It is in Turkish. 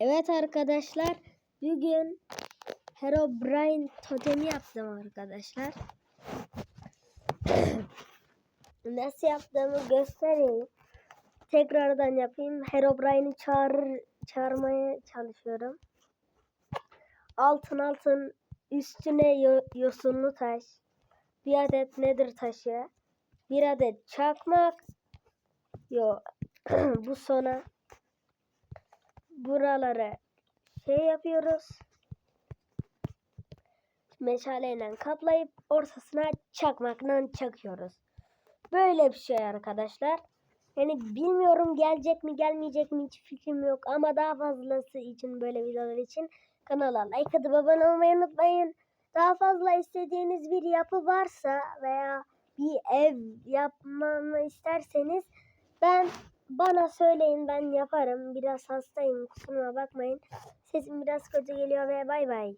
Evet arkadaşlar bugün Herobrine totemi yaptım arkadaşlar. Nasıl yaptığımı göstereyim. Tekrardan yapayım. Herobrine'i çağırır, çağırmaya çalışıyorum. Altın altın üstüne yo- yosunlu taş. Bir adet nedir taşı. Bir adet çakmak. Yo bu sona buraları şey yapıyoruz. Meşaleyle kaplayıp ortasına çakmakla çakıyoruz. Böyle bir şey arkadaşlar. Yani bilmiyorum gelecek mi gelmeyecek mi hiç fikrim yok ama daha fazlası için böyle videolar için kanala like atıp abone olmayı unutmayın. Daha fazla istediğiniz bir yapı varsa veya bir ev yapmamı isterseniz ben bana söyleyin ben yaparım. Biraz hastayım kusuruma bakmayın. Sesim biraz kötü geliyor ve bay bay.